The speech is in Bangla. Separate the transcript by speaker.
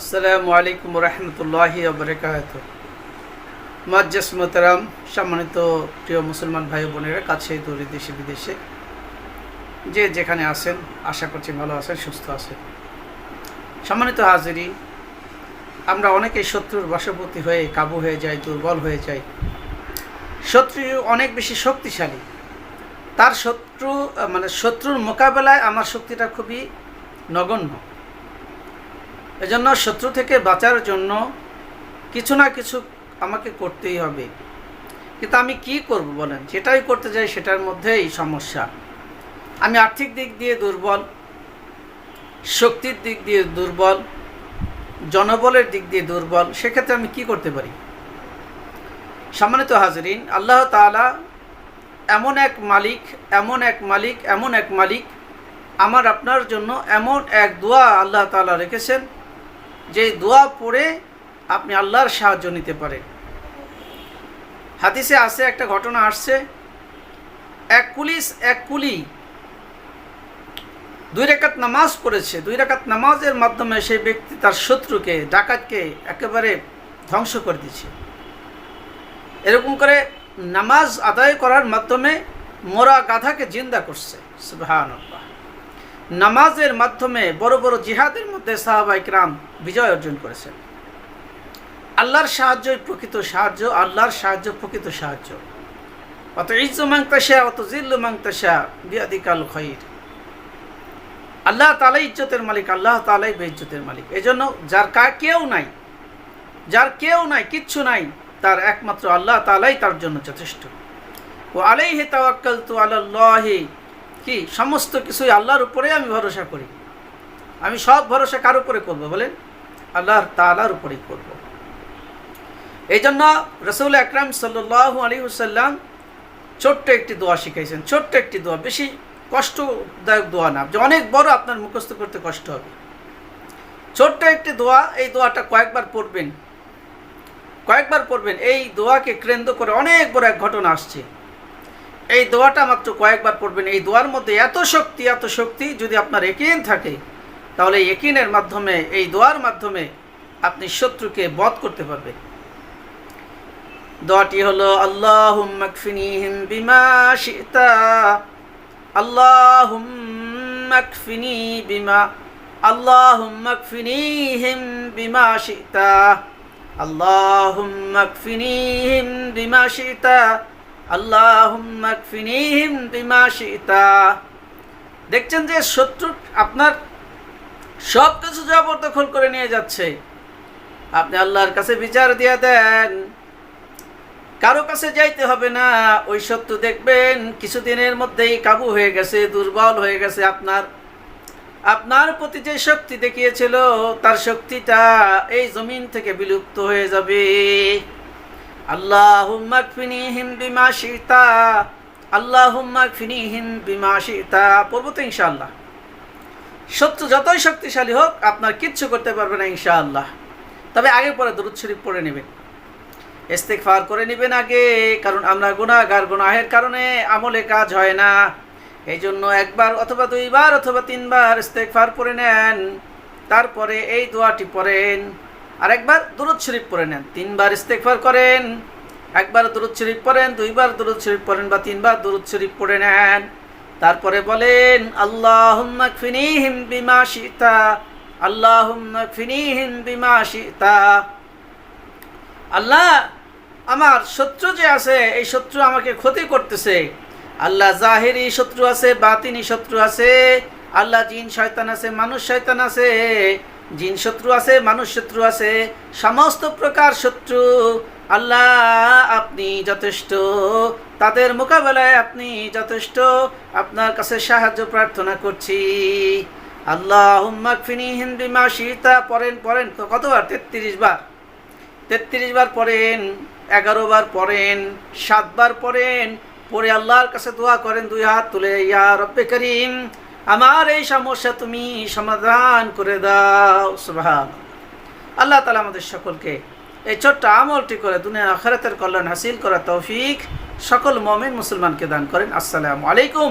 Speaker 1: আসসালামু আলাইকুম রহমতুল্লাহ বরকাত মজ্জাস মোতারাম সম্মানিত প্রিয় মুসলমান ভাই বোনেরা কাছে দূরে দেশে বিদেশে, যে যেখানে আছেন, আশা করছি ভালো আছেন, সুস্থ আছেন। সম্মানিত হাজিরি, আমরা অনেকেই শত্রুর বশবর্তী হয়ে, কাবু হয়ে যাই, দুর্বল হয়ে যাই। শত্রু অনেক বেশি শক্তিশালী। তার শত্রু মানে শত্রুর মোকাবেলায় আমার শক্তিটা খুবই নগণ্য। এজন্য শত্রু থেকে বাঁচার জন্য কিছু না কিছু আমাকে করতেই হবে। কিন্তু আমি কি করব বলেন? যেটাই করতে যাই সেটার মধ্যেই সমস্যা। আমি আর্থিক দিক দিয়ে দুর্বল, শক্তির দিক দিয়ে দুর্বল, জনবলের দিক দিয়ে দুর্বল, সেক্ষেত্রে আমি কি করতে পারি? সম্মানিত হাজরিন, আল্লাহ তাআলা এমন এক মালিক, এমন এক মালিক, এমন এক মালিক আমার আপনার জন্য এমন এক দোয়া আল্লাহ তাআলা রেখেছেন। যে দোয়া পড়ে আপনি আল্লাহর সাহায্য নিতে পারেন। হাদিসে আসে একটা ঘটনা আসছে। এক পুলিশ এক কুলি দুই রেখাত নামাজ পড়েছে। দুই রেখাত নামাজের মাধ্যমে সেই ব্যক্তি তার শত্রুকে, ডাকাতকে একেবারে ধ্বংস করে দিচ্ছে এরকম করে নামাজ আদায় করার মাধ্যমে মোরা গাধাকে জিন্দা করছে। সুবহানাল্লাহ। নামাজের মাধ্যমে বড় বড় জিহাদের মধ্যে সাহাবাইক রাম বিজয় অর্জন করেছেন। আল্লাহর সাহায্যই প্রকৃত সাহায্য, আল্লাহর সাহায্য প্রকৃত সাহায্য। অত ইজ্জু মাংতাসা অত জিল্লু মাংতাসা বিয়াদিকাল খৈর আল্লাহ তালাই ইজ্জতের মালিক, আল্লাহ তালাই বেইজ্জতের মালিক। এই জন্য যার কা, কেউ নাই, যার কেউ নাই, কিচ্ছু নাই, তার একমাত্র আল্লাহ তালাই তার জন্য যথেষ্ট। ও আলাইহে তাওয়াক্কাল তু আল্লাহি কি? সমস্ত কিছুই আল্লাহর উপরে আমি ভরসা করি। আমি সব ভরসা কার উপরে করব বলেন? আল্লাহর তালার উপরেই করব। এই জন্য রসুল আকরাম সাল্লাহ আলী সাল্লাম ছোট্ট একটি দোয়া শিখাইছেন। ছোট্ট একটি দোয়া, বেশি কষ্টদায়ক দোয়া না। যে অনেক বড় আপনার মুখস্থ করতে কষ্ট হবে। ছোট্ট একটি দোয়া, এই দোয়াটা কয়েকবার পড়বেন। কয়েকবার পড়বেন। এই দোয়াকে কেন্দ্র করে অনেক বড় এক ঘটনা আসছে। এই দোয়াটা মাত্র কয়েকবার পড়বেন। এই দোয়ার মধ্যে এত শক্তি এত শক্তি যদি আপনার একিন থাকে, তাহলে একিনের মাধ্যমে, এই দোয়ার মাধ্যমে আপনি শত্রুকে বধ করতে পারবেন। দোয়াটি হলো আল্লাহুম্মাকফিনিহিম বিমা আল্লাহুম্মাকফিনি বিমা আল্লাহুম্মাকফিনিহিম বিমা দেখছেন যে শত্রু আপনার সব কিছু জবরদখল করে নিয়ে যাচ্ছে। আপনি আল্লাহর কাছে বিচার দিয়ে দেন। কারও কাছে যাইতে হবে না। ওই সত্য দেখবেন কিছুদিনের মধ্যেই কাবু হয়ে গেছে, দুর্বল হয়ে গেছে আপনার। আপনার প্রতি যে শক্তি দেখিয়েছিল, তার শক্তিটা এই জমিন থেকে বিলুপ্ত হয়ে যাবে। আল্লাহুম্মাকফিনিহিম বিমা শিতা আল্লাহুম্মাকফিনিহিম বিমা শিতা। পড়ব তো ইনশাআল্লাহ। শত্রু যতই শক্তিশালী হোক, আপনার কিচ্ছু করতে পারবে না ইনশাআল্লাহ। তবে আগে পরে দরুদ শরীফ পড়ে নেবেন। ইস্তেকফার করে নেবেন আগে, কারণ আমরা গুনাহগার, গুনাহের কারণে আমলে কাজ হয় না। এই জন্য একবার অথবা দুইবার অথবা তিনবার ইস্তেকফার পড়ে নেন। তারপরে এই দোয়াটি পড়েন। আর একবার দুরুদ শরীফ পড়ে নেন। তিনবার ইস্তেকফার করেন। একবার দুরুদ শরীফ পড়েন, দুইবার দুরুদ শরীফ পড়েন বা তিনবার দুরুদ শরীফ পড়ে নেন। তারপরে বলেন, আল্লাহুম্মা বিমা শিতা। আল্লাহ আমার শত্রু যে আছে, এই শত্রু আমাকে ক্ষতি করতেছে। আল্লাহ জাহেরি শত্রু আছে, বাতিনি শত্রু আছে। আল্লাহ জিন শয়তান আছে, মানুষ শয়তান আছে। জিন শত্রু আছে, মানুষ শত্রু আছে, সমস্ত প্রকার শত্রু। আল্লাহ আপনি যথেষ্ট, তাদের মোকাবেলায় আপনি যথেষ্ট, আপনার কাছে সাহায্য প্রার্থনা করছি। আল্লাহ হুম্মাকফিনি হিন্দি মা সীতা পড়েন পড়েন, কতবার? তেত্রিশ বার। তেত্রিশ বার পড়েন, এগারো বার পড়েন সাতবার পড়েন পরে আল্লাহর কাছে দোয়া করেন, দুই হাত তুলে, ইয়া রব্বে করিম। আমার এই সমস্যা তুমি সমাধান করে দাও সুভান আল্লাহ তালা আমাদের সকলকে এই ছোট্ট আমলটি করে দুনিয়া আখরাতের কল্যাণ হাসিল করা তৌফিক সকল মমিন মুসলমানকে দান করেন। আসসালামু আলাইকুম।